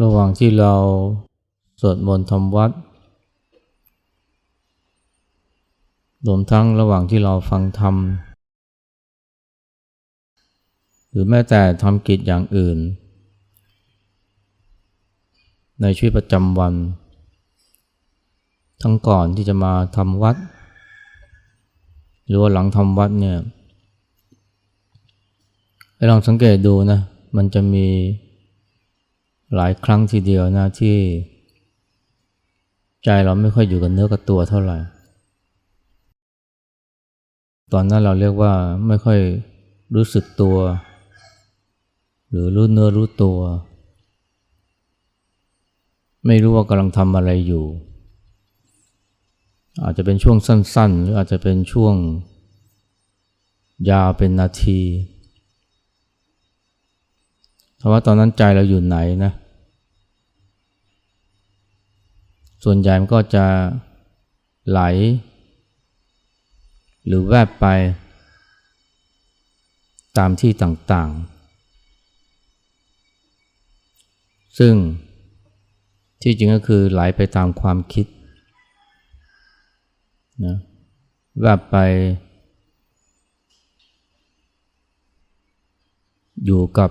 ระหว่างที่เราสวดมนต์ทำวัดรวมทั้งระหว่างที่เราฟังธรรม หรือแม้แต่ทำกิจอย่างอื่น ในชีวิตประจำวัน ทั้งก่อนที่จะมาทำวัด หรือว่าหลังทำวัดเนี่ยให้ลองสังเกตดูนะ มันจะมี หลายครั้งทีเดียวนะที่ ใจเราไม่ค่อยอยู่กับเนื้อกับตัวเท่าไหร่ ตอนนั้นเราเรียกว่าไม่ค่อยรู้สึกตัว หรือรู้เนื้อรู้ตัว ไม่รู้ว่ากำลังทำอะไรอยู่ อาจจะเป็นช่วงสั้น ๆ หรืออาจจะเป็นช่วง ยาวเป็นนาทีแต่ว่าตอนนั้นใจเราอยู่ไหนนะ ส่วนใหญ่มันก็จะไหล หรือแวบไป ตามที่ต่างๆ ซึ่งที่จริงก็คือไหลไปตามความคิดนะแวบไป อยู่กับ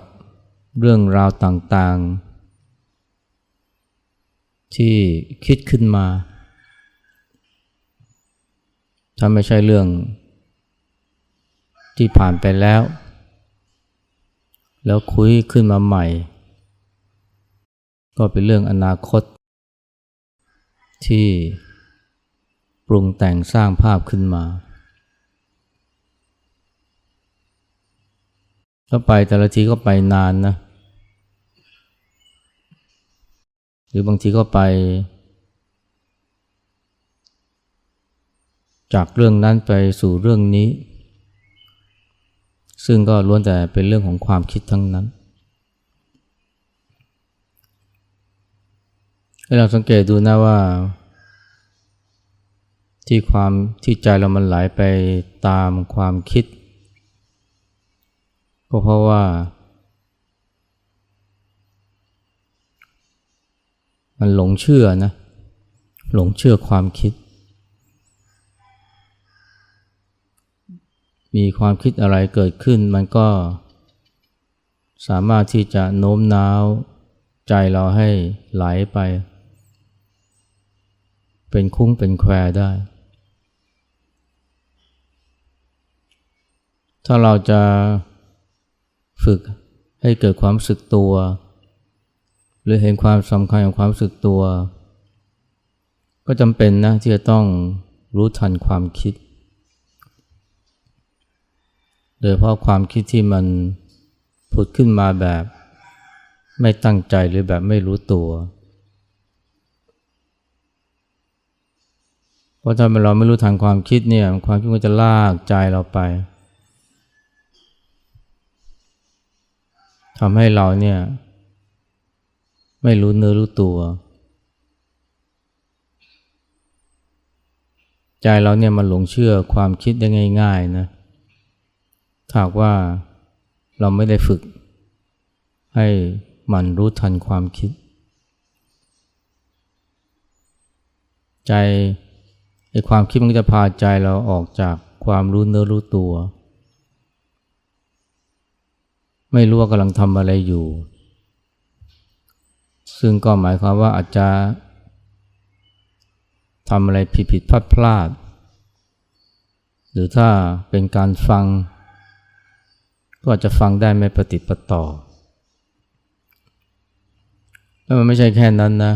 เรื่องราวต่างๆ ที่คิดขึ้นมา ถ้าไม่ใช่เรื่องที่ผ่านไปแล้ว แล้วคุยขึ้นมาใหม่ ก็เป็นเรื่องอนาคต ที่ปรุงแต่งสร้างภาพขึ้นมาถ้าไปแต่ละทีก็ไปนานนะ หรือบางทีก็ไป จากเรื่องนั้นไปสู่เรื่องนี้ ซึ่งก็ล้วนแต่เป็นเรื่องของความคิดทั้งนั้นให้เราสังเกตดูนะว่า ที่ความที่ใจเรามันไหลไปตามความคิด ก็เพราะว่า มันหลงเชื่อนะ หลงเชื่อความคิด มีความคิดอะไรเกิดขึ้น มันก็สามารถที่จะโน้มน้าวใจเราให้ไหลไป เป็นคุ้งเป็นแควได้ ถ้าเราจะฝึกให้เกิดความสึกตัว หรือเห็นความสำคัญของความสึกตัว ก็จำเป็นนะที่จะต้องรู้ทันความคิด โดยเพราะความคิดที่มันผุดขึ้นมาแบบ ไม่ตั้งใจหรือแบบไม่รู้ตัว เพราะถ้าเราไม่รู้ทันความคิดเนี่ยความคิดก็จะลากใจเราไปทำให้เราเนี่ย ไม่รู้เนื้อรู้ตัว ใจเราเนี่ยมันหลงเชื่อความคิดได้ง่าย ๆนะถ้าว่าเราไม่ได้ฝึก ให้มันรู้ทันความคิด ใจไอ้ความคิดมันจะพาใจเราออกจากความรู้เนื้อรู้ตัว ไม่รู้ว่ากำลังทำอะไรอยู่ ซึ่งก็หมายความว่าอาจจะทำอะไรผิดผิดพลาดพลาด หรือถ้าเป็นการฟัง ก็อาจจะฟังได้ไม่ปฏิปต่อ แล้วมันไม่ใช่แค่นั้นนะ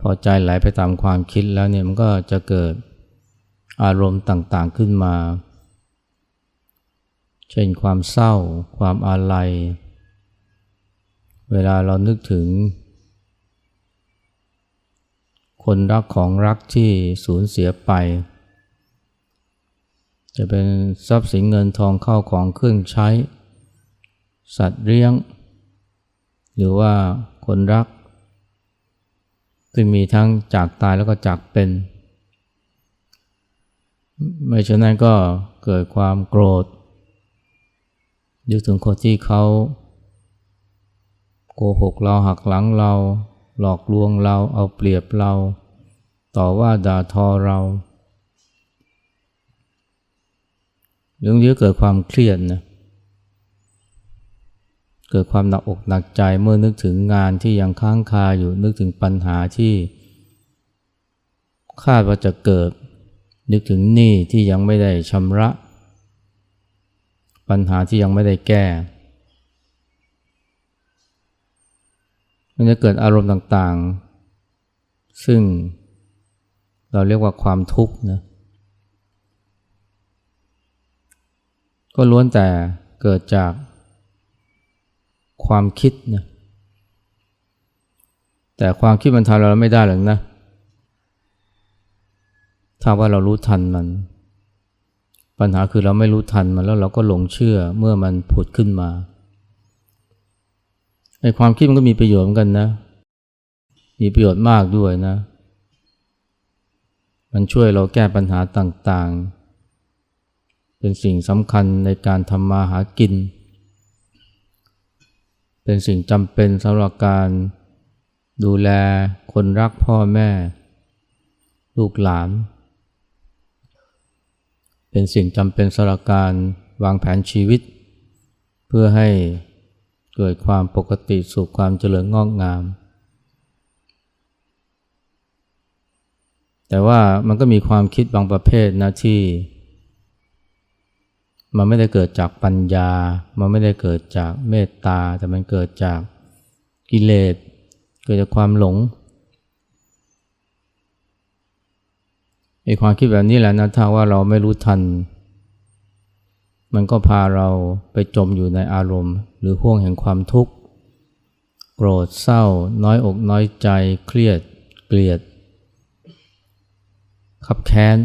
พอใจไหลไปตามความคิดแล้วเนี่ยมันก็จะเกิดอารมณ์ต่างๆขึ้นมา เช่นความเศร้า ความอาลัย เวลาเรานึกถึง คนรักของรักที่สูญเสียไป จะเป็นทรัพย์สินเงินทองเข้าของเครื่องใช้ สัตว์เลี้ยง หรือว่าคนรักที่มีทั้งจากตายแล้วก็จากเป็น ไม่เช่นนั้นก็เกิดความโกรธนึกถึงคนที่เขา โกหกเราหักหลังเรา หลอกลวงเราเอาเปรียบเรา ต่อว่าด่าทอเราเรื่องนี้เกิดความเครียดนะเกิดความหนักอกหนักใจเมื่อนึกถึงงานที่ยังค้างคาอยู่นึกถึงปัญหาที่คาดว่าจะเกิด นึกถึงหนี้ที่ยังไม่ได้ชำระ ปัญหาที่ยังไม่ได้แก้ มันจะเกิดอารมณ์ต่างๆ ซึ่งเราเรียกว่าความทุกข์นะก็ล้วนแต่เกิดจากความคิดนะแต่ความคิดมันทำเราไม่ได้หรอกนะ ถ้าว่าเรารู้ทันมัน ปัญหาคือเราไม่รู้ทันมันแล้วเราก็หลงเชื่อเมื่อมันผุดขึ้นมา ไอ้ความคิดมันก็มีประโยชน์เหมือนกันนะ มีประโยชน์มากด้วยนะ มันช่วยเราแก้ปัญหาต่างๆ เป็นสิ่งสำคัญในการทำมาหากิน เป็นสิ่งจำเป็นสำหรับการดูแลคนรักพ่อแม่ ลูกหลาน เป็นสิ่งจำเป็นสำหรับการวางแผนชีวิต เพื่อให้ เกิดความปกติสุขความเจริญงอกงาม แต่ว่ามันก็มีความคิดบางประเภทนะที่ มันไม่ได้เกิดจากปัญญา มันไม่ได้เกิดจากเมตตา แต่มันเกิดจากกิเลส เกิดจากความหลงไอ้ความคิดแบบนี้แหละนะถ้าว่าเราไม่รู้ทัน มันก็พาเราไปจมอยู่ในอารมณ์ หรือห่วงแห่งความทุกข์ โกรธเศร้า น้อยอกน้อยใจ เครียด เกลียด ขับแค้น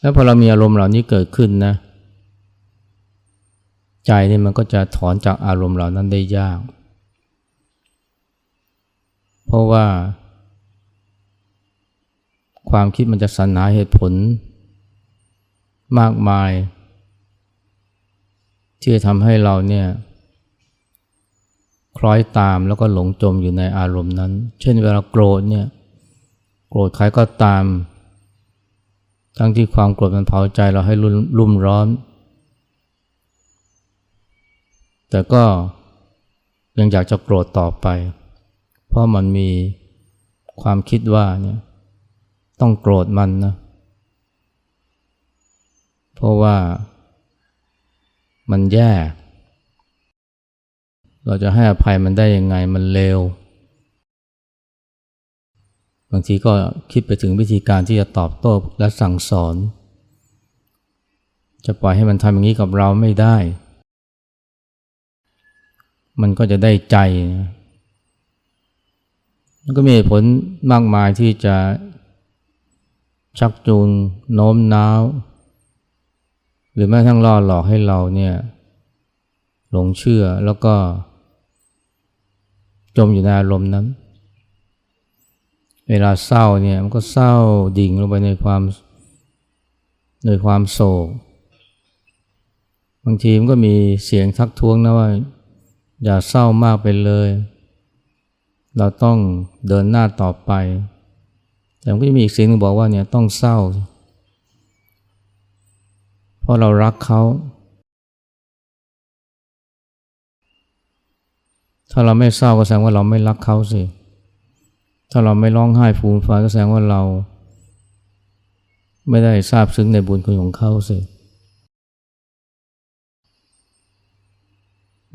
แล้วพอเรามีอารมณ์เหล่านี้เกิดขึ้นนะ ใจนี่มันก็จะถอนจากอารมณ์เหล่านั้นได้ยาก เพราะว่า ความคิดมันจะสรรหาเหตุผล มากมาย ที่จะทำให้เราเนี่ยคล้อยตามแล้วก็หลงจมอยู่ในอารมณ์นั้น เช่นเวลาโกรธเนี่ยโกรธใครก็ตาม ทั้งที่ความโกรธมันเผาใจเราให้รุ่มร้อน แต่ก็ยังอยากจะโกรธต่อไป ราะมันมีความคิดว่าเนี่ยต้องโกรธมันนะ เพราะว่ามันแย่ เราจะให้อภัยมันได้ยังไงมันเลว บางทีก็คิดไปถึงวิธีการที่จะตอบโต้และสั่งสอน จะปล่อยให้มันทำอย่างนี้กับเราไม่ได้ มันก็จะได้ใจ มันก็มีผลมากมายที่จะชักจูงโน้มน้าว หรือแม้ทั้งล่อหลอกให้เราเนี่ยหลงเชื่อแล้วก็ จมอยู่ในอารมณ์นั้น เวลาเศร้าเนี่ยมันก็เศร้าดิ่งลงไปในความในความโศกบางทีมันก็มีเสียงทักท้วงนะว่า อย่าเศร้ามากไปเลย เราต้องเดินหน้าต่อไป แต่ก็จะมีอีกเสียงนึงบอกว่าเนี่ยต้องเศร้า เพราะเรารักเขา ถ้าเราไม่เศร้าก็แสดงว่าเราไม่รักเขาสิ ถ้าเราไม่ร้องไห้ฟูมฟายก็แสดงว่าเรา ไม่ได้ทราบซึ้งในบุญคุณของเขาสิ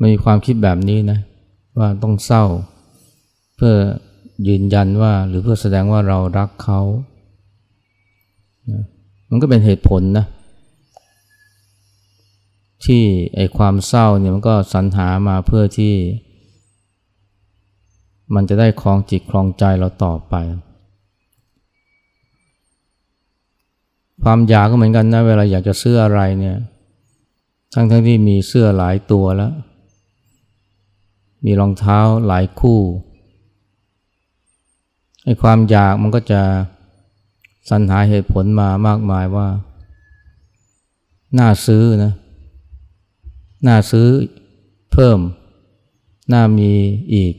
มีความคิดแบบนี้นะ ว่าต้องเศร้า พื่อยืนยันว่าหรือเพื่อแสดงว่าเรารักเขานะมันก็เป็นเหตุผลนะที่ไอความเศร้าเนี่ยมันก็สรรหามาเพื่อที่ มันจะได้คลองจิตคลองใจเราต่อไป ความอยากก็เหมือนกันนะเวลาอยากจะซื้ออะไรเนี่ย ทั้งทั้งที่มีเสื้อหลายตัวแล้ว มีรองเท้าหลายคู่ ไอ้ความอยากมันก็จะสรรหาเหตุผลมามากมายว่า น่าซื้อนะ น่าซื้อเพิ่ม น่ามีอีก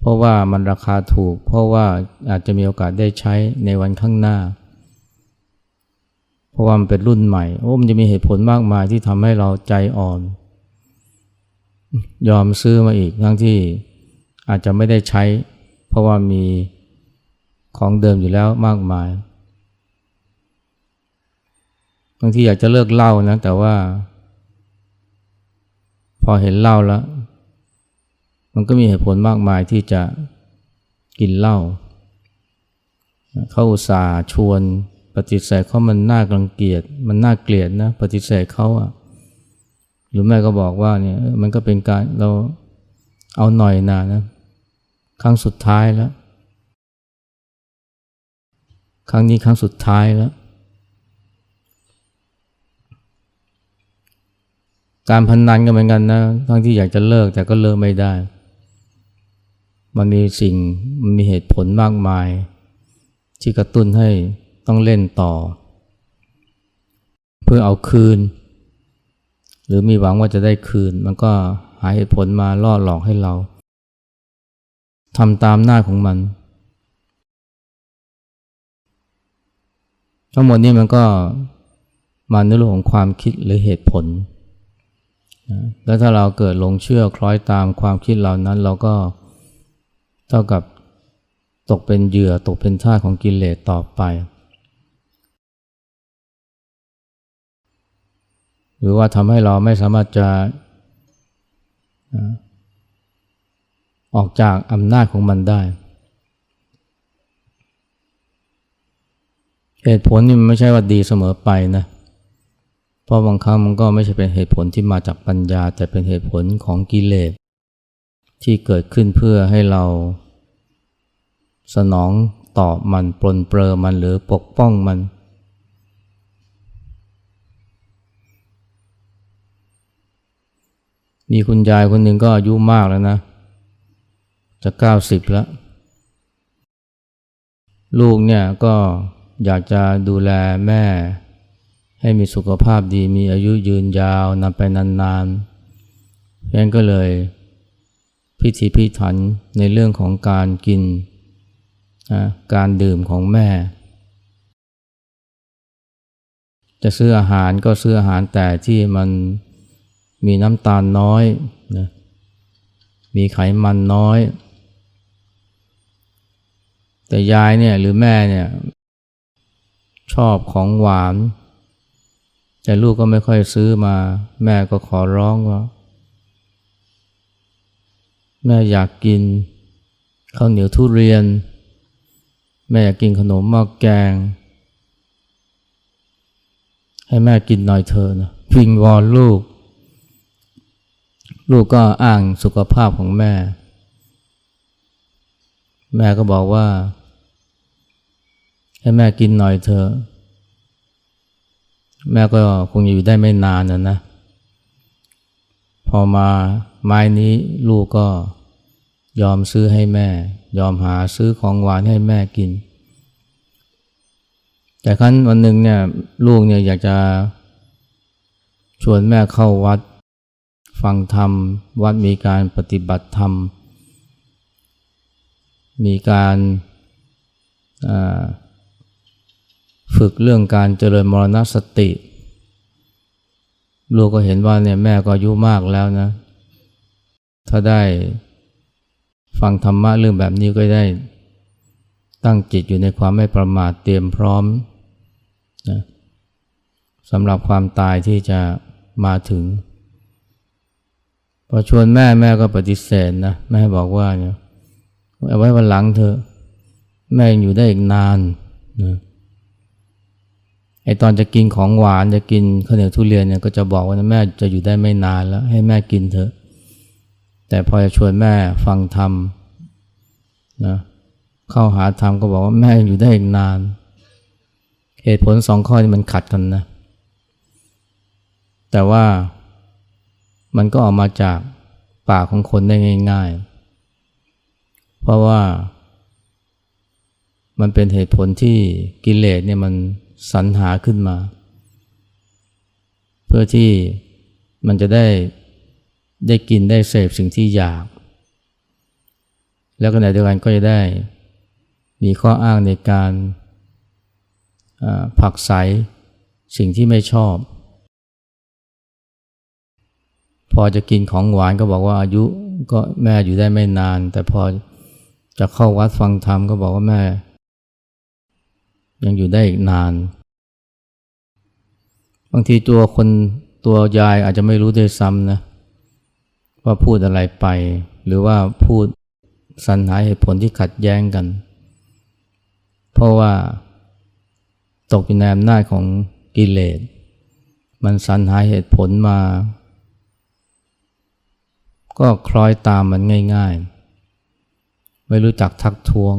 เพราะว่ามันราคาถูก เพราะว่าอาจจะมีโอกาสได้ใช้ในวันข้างหน้า เพราะว่ามันเป็นรุ่นใหม่ โอ้ มันจะมีเหตุผลมากมายที่ทำให้เราใจอ่อน ยอมซื้อมาอีกทั้งที่อาจจะไม่ได้ใช้ เพราะว่ามีของเดิมอยู่แล้วมากมาย บางทีอยากจะเลิกเหล้านะ แต่ว่า พอเห็นเหล้าแล้ว มันก็มีเหตุผลมากมายที่จะกินเหล้าเขาอุตส่าห์ชวนปฏิเสธเขามันน่ากังเกียจมันน่าเกลียดนะ ปฏิเสธเขาอะหรือแม่ก็บอกว่าเนี่ยมันก็เป็นการเราเอาหน่อยนานะ ครั้งสุดท้ายแล้ว ครั้งนี้ครั้งสุดท้ายแล้ว การพนนันก็เหมือนกันนะ ทั้งที่อยากจะเลิกแต่ก็เลิกไม่ได้ มันมีสิ่งมันมีเหตุผลมากมาย ที่กระตุ้นให้ต้องเล่นต่อ เพื่อเอาคืน หรือมีหวังว่าจะได้คืน มันก็หาเหตุผลมาล่อหลอกให้เรา ทำตามหน้าของมัน ทั้งหมดนี้มันก็มาในเรื่องของความคิดหรือเหตุผล แล้วถ้าเราเกิดหลงเชื่อคล้อยตามความคิดเหล่านั้น เราก็เท่ากับตกเป็นเหยื่อตกเป็นท่าของกิเลสต่อไป หรือว่าทำให้เราไม่สามารถจะ ออกจากอำนาจของมันได้ เหตุผลนี่มันไม่ใช่ว่าดีเสมอไปนะ เพราะบางครั้งมันก็ไม่ใช่เป็นเหตุผลที่มาจากปัญญา แต่เป็นเหตุผลของกิเลสที่เกิดขึ้นเพื่อให้เรา สนองตอบมันปลนเปลือมันหรือปกป้องมัน มีคุณยายคนหนึ่งก็อายุมากแล้วนะ จะเก้าสิบแล้ว ลูกเนี่ยก็อยากจะดูแลแม่ ให้มีสุขภาพดีมีอายุยืนยาวนานไปนานๆเพราะนั้นก็เลยพิถีพิถันในเรื่องของการกินนะการดื่มของแม่ จะซื้ออาหารก็ซื้ออาหารแต่ที่มันมีน้ำตาลน้อยนะมีไขมันน้อย แต่ยายเนี่ยหรือแม่เนี่ยชอบของหวาน แต่ลูกก็ไม่ค่อยซื้อมา แม่ก็ขอร้องว่า แม่อยากกินข้าวเหนียวทุเรียน แม่อยากกินขนมหม้อแกง ให้แม่กินหน่อยเถอะนะพิงวอนลูก ลูกก็อ้างสุขภาพของแม่ แม่ก็บอกว่า ให้แม่กินหน่อยเถอะแม่ก็คงอยู่ได้ไม่นานนะนะ พอมาไม้นี้ลูกก็ยอมซื้อให้แม่ ยอมหาซื้อของหวานให้แม่กิน แต่ครั้นวันหนึ่งเนี่ยลูกเนี่ยอยากจะชวนแม่เข้าวัด ฟังธรรม วัดมีการปฏิบัติธรรม มีการ ฝึกเรื่องการเจริญมรณสติ ลูกก็เห็นว่าเนี่ยแม่ก็อายุมากแล้วนะ ถ้าได้ฟังธรรมะเรื่องแบบนี้ก็ได้ ตั้งจิตอยู่ในความไม่ประมาทเตรียมพร้อมนะสำหรับความตายที่จะมาถึง พอชวนแม่แม่ก็ปฏิเสธนะ แม่บอกว่าเนี่ยเอาไว้วันหลังเธอแม่อยู่ได้อีกนานนะ ไอตอนจะกินของหวานจะกินข้าวเหนียวทุเรียนเนี่ยก็จะบอกว่าแม่จะอยู่ได้ไม่นานแล้วให้แม่กินเถอะ แต่พอจะชวนแม่ฟังธรรมนะเข้าหาธรรมก็บอกว่าแม่อยู่ได้อีกนาน เหตุผลสองข้อนี้มันขัดกันนะ แต่ว่ามันก็ออกมาจากปากของคนได้ง่าย ๆ เพราะว่ามันเป็นเหตุผลที่กิเลสเนี่ยมัน สรรหาขึ้นมา เพื่อที่มันจะได้ได้กินได้เสพสิ่งที่อยาก แล้วก็ในเดียวกันก็จะได้มีข้ออ้างในการผักไสสิ่งที่ไม่ชอบ พอจะกินของหวานก็บอกว่าอายุก็แม่อยู่ได้ไม่นาน แต่พอจะเข้าวัดฟังธรรมก็บอกว่าแม่ ยังอยู่ได้อีกนาน บางทีตัวคนตัวยายอาจจะไม่รู้ด้วยซ้ำนะว่าพูดอะไรไป หรือว่าพูดสรรหาเหตุผลที่ขัดแย้งกัน เพราะว่าตกอยู่ในอำนาจของกิเลส มันสรรหาเหตุผลมา ก็คล้อยตามมันง่าย ๆ ไม่รู้จักทักท้วง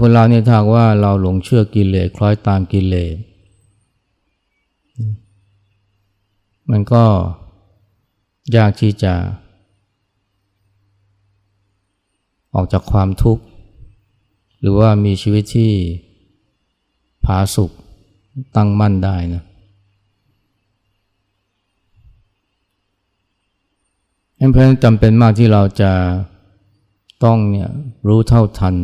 คนเราเนี่ยถ้าว่าเราหลงเชื่อกิเลสคล้อยตามกิเลสมันก็ยากที่จะ ออกจากความทุกข์ หรือว่ามีชีวิตที่ผาสุกตั้งมั่นได้นะเพราะฉะนั้นจำเป็นมากที่เราจะต้องเนี่ยรู้เท่าทัน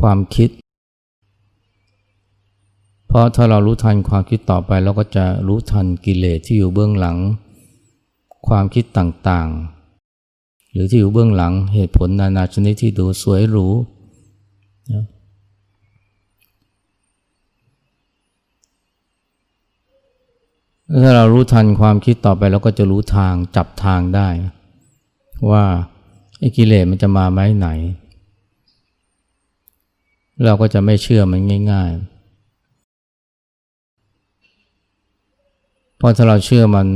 ความคิด เพราะถ้าเรารู้ทันความคิดต่อไปเราก็จะรู้ทันกิเลสที่อยู่เบื้องหลัง ความคิดต่างๆ หรือที่อยู่เบื้องหลังเหตุผลนานาชนิดที่ดูสวยหรูนะถ้าเรารู้ทันความคิดต่อไปเราก็จะรู้ทางจับทางได้ ว่าไอ้กิเลสมันจะมาไหมไหน เราก็จะไม่เชื่อมันง่ายๆ เพราะถ้าเราเชื่อมัน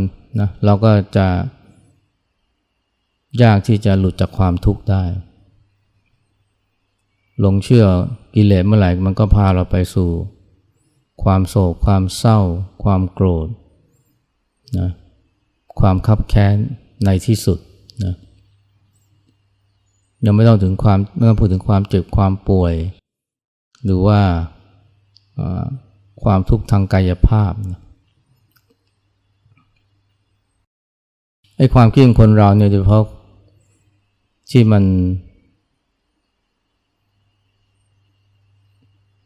นะเราก็จะ ยากที่จะหลุดจากความทุกข์ได้ หลงเชื่อกิเลสเมื่อไหร่มันก็พาเราไปสู่ ความโศก ความเศร้า ความโกรธนะความคับแค้นในที่สุดนะยังไม่ต้องถึงความไม่ต้อพูดถึงความเจ็บความป่วย หรือว่าความทุกข์ทางกายภาพนะไอ้ความคิดของคนเราเนี่ยโดยเฉพาะที่มัน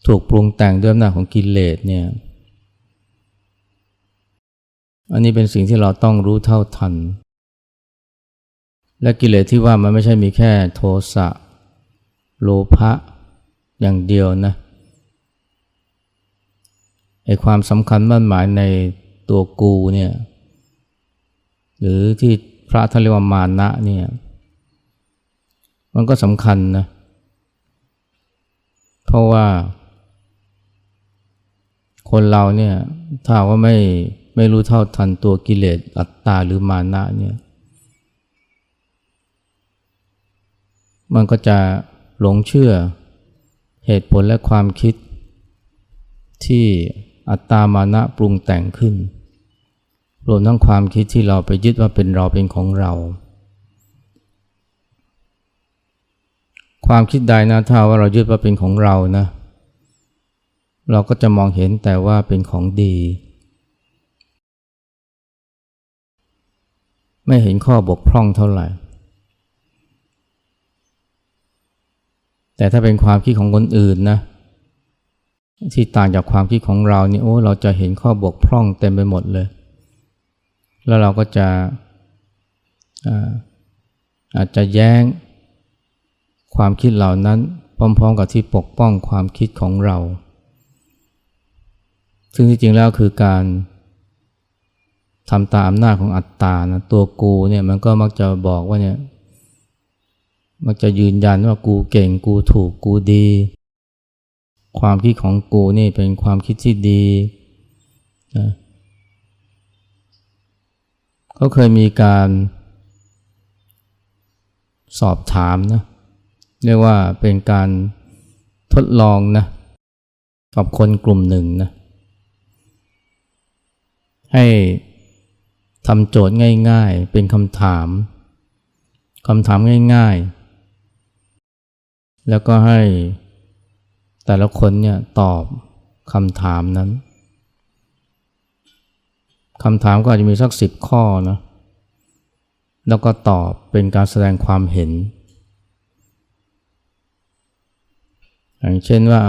ถูกปรุงแต่งด้วยอำนาจของกิเลสเนี่ย อันนี้เป็นสิ่งที่เราต้องรู้เท่าทัน และกิเลสที่ว่ามันไม่ใช่มีแค่โทสะ โลภะ อย่างเดียวนะไอความสำคัญมั่นหมายในตัวกูเนี่ยหรือที่พระท่านเรียกว่ามานะเนี่ยมันก็สำคัญนะเพราะว่า คนเราเนี่ยถ้าว่าไม่ไม่รู้เท่าทันตัวกิเลสอัตตาหรือมานะเนี่ยมันก็จะหลงเชื่อ เหตุผลและความคิดที่อัตตามานะปรุงแต่งขึ้น รวมทั้งความคิดที่เราไปยึดว่าเป็นเราเป็นของเรา ความคิดใดนะถ้าว่าเรายึดว่าเป็นของเรานะ เราก็จะมองเห็นแต่ว่าเป็นของดี ไม่เห็นข้อบกพร่องเท่าไหร่ แต่ถ้าเป็นความคิดของคนอื่นนะ ที่ต่างจากความคิดของเรานี่โอ้เราจะเห็นข้อบกพร่องเต็มไปหมดเลย แล้วเราก็จะอาอาจจะแย้งความคิดเหล่านั้นพร้อมๆ กับที่ปกป้องความคิดของเรา ซึ่งที่จริงแล้วคือการทำตามอำนาจของอัตตานะตัวกูเนี่ยมันก็มักจะบอกว่าเนี่ย มักจะยืนยันว่ากูเก่งกูถูกกูดี ความคิดของกูนี่เป็นความคิดที่ดีนะเขาเคยมีการสอบถามนะเรียกว่าเป็นการทดลองนะกับคนกลุ่มหนึ่งนะให้ทำโจทย์ง่ายๆ เป็นคำถามคำถามง่ายๆ แล้วก็ให้แต่ละคนเนี่ยตอบคำถามนั้นคำถามก็อาจจะมีสักสิบข้อนะแล้วก็ตอบเป็นการแสดงความเห็น อย่างเช่นว่า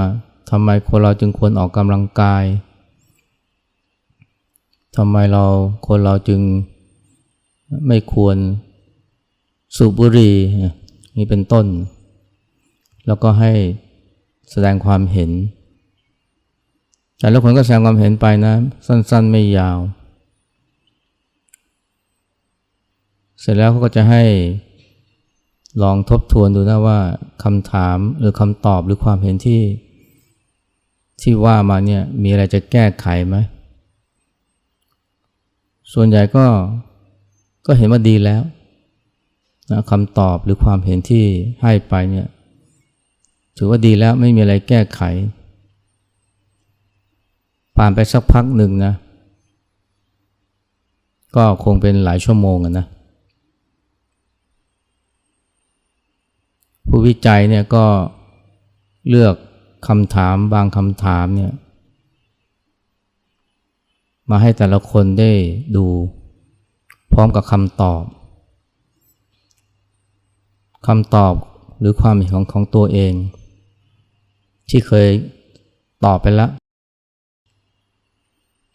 ทำไมคนเราจึงควรออกกำลังกายทำไมเราคนเราจึงไม่ควรสูบบุหรี่นี่เป็นต้น แล้วก็ให้แสดงความเห็น แต่ละคนก็แสดงความเห็นไปนะ สั้นๆไม่ยาว เสร็จแล้วเขาก็จะให้ลองทบทวนดูนะว่าคำถามหรือคำตอบหรือความเห็นที่ ที่ว่ามาเนี่ยมีอะไรจะแก้ไขไหม ส่วนใหญ่ก็ก็เห็นว่าดีแล้วนะคำตอบหรือความเห็นที่ให้ไปเนี่ย ถือว่าดีแล้วไม่มีอะไรแก้ไข ผ่านไปสักพักหนึ่งนะ ก็คงเป็นหลายชั่วโมงนะ ผู้วิจัยเนี่ยก็เลือกคำถามบางคำถามเนี่ยมาให้แต่ละคนได้ดูพร้อมกับคำตอบคำตอบหรือความเห็นของของตัวเอง ที่เคยตอบไปแล้ว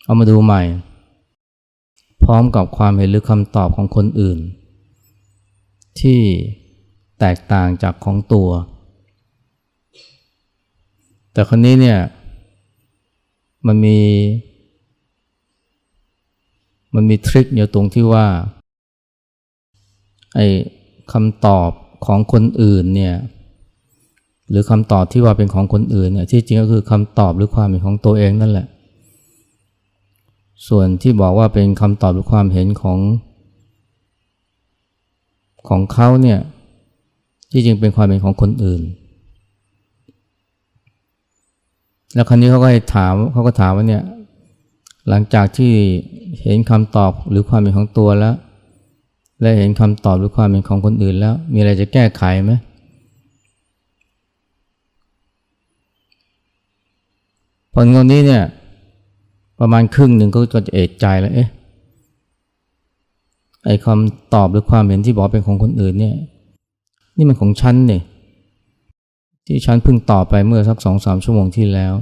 เอามาดูใหม่ พร้อมกับความเห็นหรือคำตอบของคนอื่น ที่แตกต่างจากของตัว แต่คนนี้เนี่ย มันมี มันมีทริคอยู่ตรงที่ว่าไอ้คำตอบของคนอื่นเนี่ย หรือคำตอบที่ว่าเป็นของคนอื่นเนี่ยที่จริงก็คือคำตอบหรือความเห็นของตัวเองนั่นแหละ ส่วนที่บอกว่าเป็นคำตอบหรือความเห็นของของเขาเนี่ยที่จริงเป็นความเห็นของคนอื่น แล้วครั้นี้เขาก็ถามเขาก็ถามว่าเนี่ยหลังจากที่เห็นคำตอบหรือความเห็นของตัวแล้ว และเห็นคำตอบหรือความเห็นของคนอื่นแล้ว มีอะไรจะแก้ไขไหม ผลคนนี้เนี่ย ประมาณครึ่งหนึ่งก็จะเอกใจแล้วเอ๊ะไอ้คำตอบหรือความเห็นที่บอกเป็นของคนอื่นเนี่ย นี่มันของฉันเนี่ยที่ฉันเพิ่งตอบไปเมื่อสักสองสามชั่วโมงที่แล้ว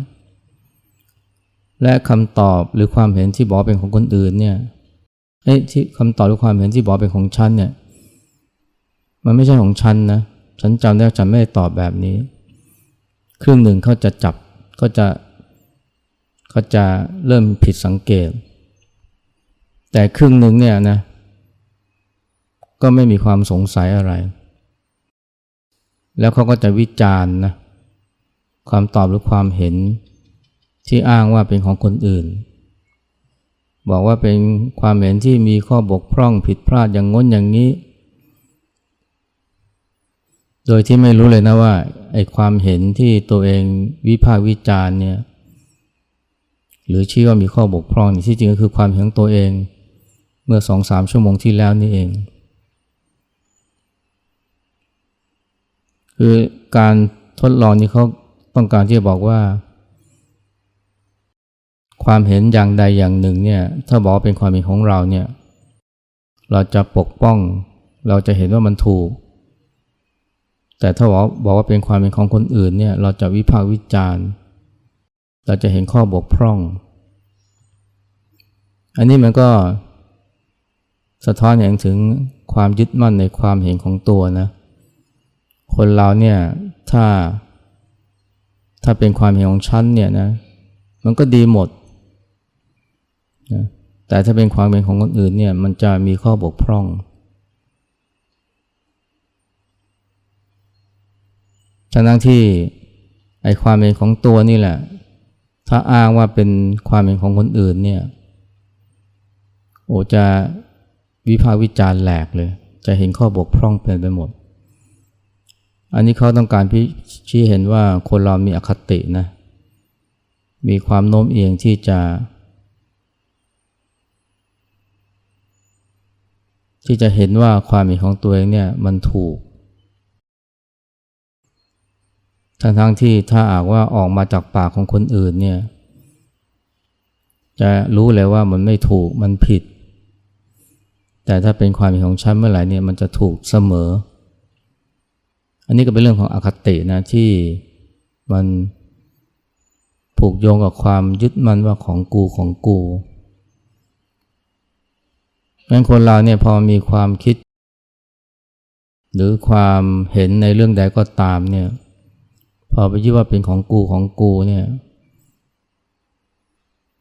และคำตอบหรือความเห็นที่บอกเป็นของคนอื่นเนี่ยเอ้ที่คำตอบหรือความเห็นที่บอกเป็นของฉันเนี่ย มันไม่ใช่ของฉันนะฉันจำได้ฉันไม่ได้ตอบแบบนี้ ครึ่งหนึ่งเขาจะจับก็จะ ก็จะเริ่มผิดสังเกต แต่ครึ่งหนึ่งเนี่ยนะ ก็ไม่มีความสงสัยอะไร แล้วเขาก็จะวิจารณ์นะความตอบหรือความเห็นที่อ้างว่าเป็นของคนอื่น บอกว่าเป็นความเห็นที่มีข้อบกพร่องผิดพลาดอย่างง้นอย่างนี้ โดยที่ไม่รู้เลยนะว่าไอ้ความเห็นที่ตัวเองวิพากษ์วิจารณ์เนี่ย หรือชี้ว่ามีข้อบกพร่องที่จริงก็คือความเห็นของตัวเอง เมื่อสองสามชั่วโมงที่แล้วนี่เอง คือการทดลองนี้เขาต้องการที่จะบอกว่า ความเห็นอย่างใดอย่างหนึ่งเนี่ยถ้าบอกว่าเป็นความเห็นของเราเนี่ยเราจะปกป้อง เราจะเห็นว่ามันถูก แต่ถ้าบอกบอกว่าเป็นความเห็นของคนอื่นเนี่ยเราจะวิพากษ์วิจารณ์ เราจะเห็นข้อบกพร่อง อันนี้มันก็สะท้อนเห็นถึงความยึดมั่นในความเห็นของตัวนะ คนเราเนี่ยถ้า ถ้าเป็นความเห็นของฉันเนี่ยนะ มันก็ดีหมดนะแต่ถ้าเป็นความเห็นของคนอื่นเนี่ยมันจะมีข้อบกพร่องทั้งที่ไอความเห็นของตัวนี่แหละ ถ้าอ้างว่าเป็นความเห็นของคนอื่นเนี่ยโอจะวิพากษ์วิจารณ์แหลกเลย จะเห็นข้อบกพร่องเป็นไปหมด อันนี้เขาต้องการพิชี้เห็นว่าคนเรามีอคตินะมีความโน้มเอียงที่จะ ที่จะเห็นว่าความเห็นของตัวเองเนี่ยมันถูก ทั้งๆทที่ถ้าอากว่าออกมาจากปากของคนอื่นเนี่ยจะรู้เลยว่ามันไม่ถูกมันผิด แต่ถ้าเป็นความเห็นของฉันเมื่อไหร่เนี่ยมันจะถูกเสมอ อันนี้ก็เป็นเรื่องของอคตินะที่มันผูกโยงกับความยึดมั่นว่าของกูของกูงั้นคนเราเนี่ยพอมีความคิด หรือความเห็นในเรื่องใดก็ตามเนี่ย พอไปยึดว่าเป็นของกูของกูเนี่ย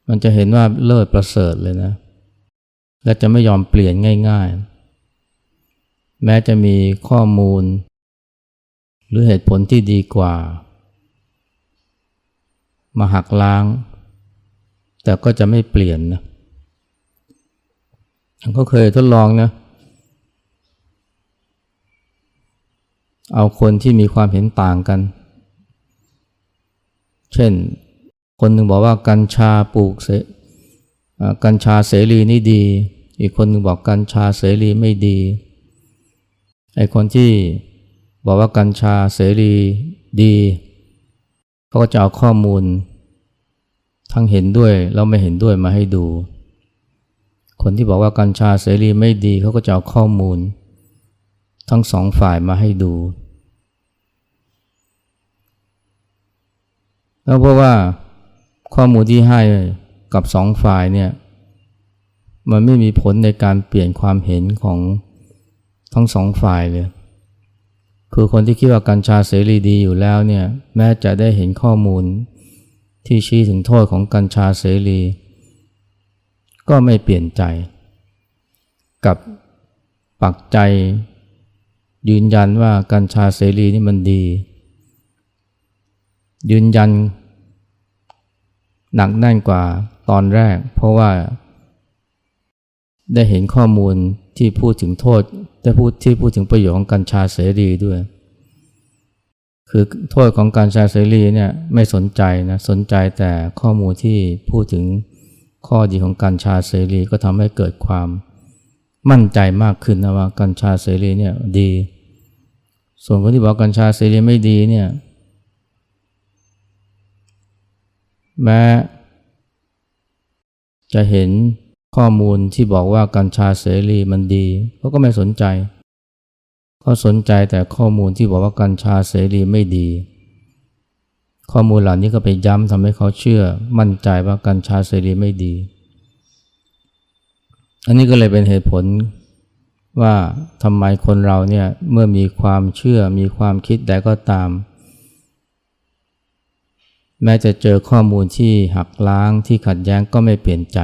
มันจะเห็นว่าเลิศประเสริฐเลยนะ และจะไม่ยอมเปลี่ยนง่ายๆ แม้จะมีข้อมูล หรือเหตุผลที่ดีกว่า มาหักล้าง แต่ก็จะไม่เปลี่ยนนะก็เคยทดลองนะเอาคนที่มีความเห็นต่างกัน เช่น คนหนึ่งบอกว่ากัญชาปลูกเสกัญชาเสรีนี่ดี อีกคนหนึ่งบอกกัญชาเสรีไม่ดี ไอคนที่บอกว่ากัญชาเสรีดีเขาก็จะเอาข้อมูล ทั้งเห็นด้วยแล้วไม่เห็นด้วยมาให้ดู คนที่บอกว่ากัญชาเสรีไม่ดีเขาก็จะเอาข้อมูล ทั้งสองฝ่ายมาให้ดู แล้วเพราะว่าข้อมูลที่ให้กับสองฝ่ายเนี่ยมันไม่มีผลในการเปลี่ยนความเห็นของทั้งสองฝ่ายเลย คือคนที่คิดว่ากัญชาเสรีดีอยู่แล้วเนี่ยแม้จะได้เห็นข้อมูลที่ชี้ถึงโทษของกัญชาเสรี ก็ไม่เปลี่ยนใจ กับปักใจยืนยันว่ากัญชาเสรีนี่มันดี ยืนยัน หนักแน่นกว่าตอนแรก เพราะว่า ได้เห็นข้อมูลที่พูดถึงโทษ ได้พูดที่พูดถึงประโยชน์ของกัญชาเสรีด้วย คือโทษของกัญชาเสรีเนี่ยไม่สนใจนะสนใจแต่ข้อมูลที่พูดถึงข้อดีของกัญชาเสรีก็ทำให้เกิดความมั่นใจมากขึ้นนะว่ากัญชาเสรีเนี่ยดี ส่วนคนที่บอกกัญชาเสรีไม่ดีเนี่ย แม้จะเห็นข้อมูลที่บอกว่ากัญชาเสรีมันดีเขาก็ไม่สนใจเขาสนใจแต่ข้อมูลที่บอกว่ากัญชาเสรีไม่ดี ข้อมูลเหล่านี้ก็ไปย้ำทำให้เขาเชื่อมั่นใจว่ากัญชาเสรีไม่ดี อันนี้ก็เลยเป็นเหตุผลว่าทำไมคนเราเนี่ยเมื่อมีความเชื่อมีความคิดใดก็ตาม แม้จะเจอข้อมูลที่หักล้างที่ขัดแย้งก็ไม่เปลี่ยนใจ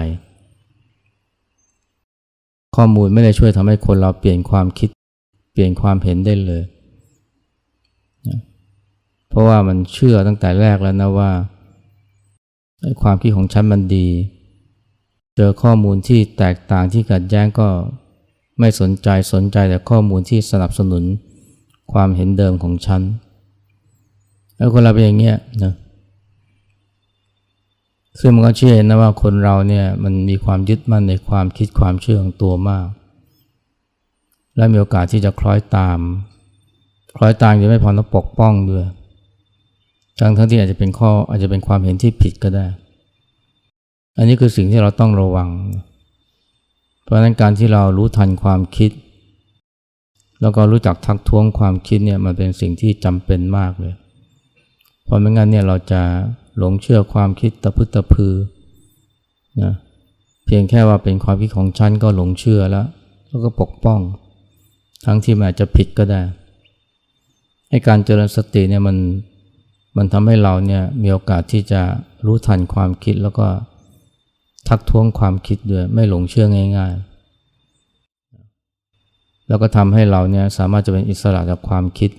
ข้อมูลไม่ได้ช่วยทำให้คนเราเปลี่ยนความคิด เปลี่ยนความเห็นได้เลย เพราะว่ามันเชื่อตั้งแต่แรกแล้วนะว่าความคิดของฉันมันดี เจอข้อมูลที่แตกต่างที่ขัดแย้งก็ไม่สนใจสนใจแต่ข้อมูลที่สนับสนุนความเห็นเดิมของฉันแล้วคนเราเป็นอย่างเงี้ยนะ ซึ่งมันก็เชื่อนะว่าคนเราเนี่ยมันมีความยึดมั่นในความคิดความเชื่อของตัวมาก และมีโอกาสที่จะคล้อยตาม คล้อยตามยังไม่พอต้องปกป้องด้วยทั้งทั้งที่อาจจะเป็นข้ออาจจะเป็นความเห็นที่ผิดก็ได้ อันนี้คือสิ่งที่เราต้องระวัง เพราะนั้นการที่เรารู้ทันความคิด แล้วก็รู้จักทักท้วงความคิดเนี่ยมันเป็นสิ่งที่จำเป็นมากเลย เพราะไม่งั้นเนี่ยเราจะ หลงเชื่อความคิดตะพึตะพือนะเพียงแค่ว่าเป็นความคิดของฉันก็หลงเชื่อแล้ว แล้วก็ปกป้อง ทั้งที่มันอาจจะผิดก็ได้ให้การเจริญสติเนี่ยมันมันทำให้เราเนี่ยมีโอกาสที่จะรู้ทันความคิดแล้วก็ทักท้วงความคิดด้วยไม่หลงเชื่อง่ายๆ แล้วก็ทำให้เราเนี่ยสามารถจะเป็นอิสระจากความคิด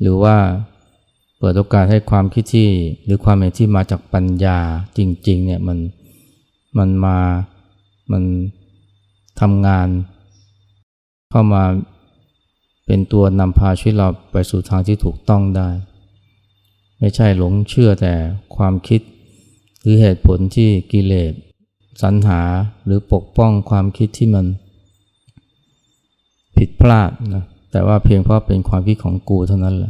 หรือว่า เปิดโอกาสให้ความคิดที่หรือความเห็นที่มาจากปัญญาจริง ๆ เนี่ยมันมันมามันทำงาน เข้ามาเป็นตัวนำพาชีวิตเราไปสู่ทางที่ถูกต้องได้ ไม่ใช่หลงเชื่อแต่ความคิด หรือเหตุผลที่กิเลสสรรหาหรือปกป้องความคิดที่มันผิดพลาดนะแต่ว่าเพียงเพราะเป็นความคิดของกูเท่านั้นแหละ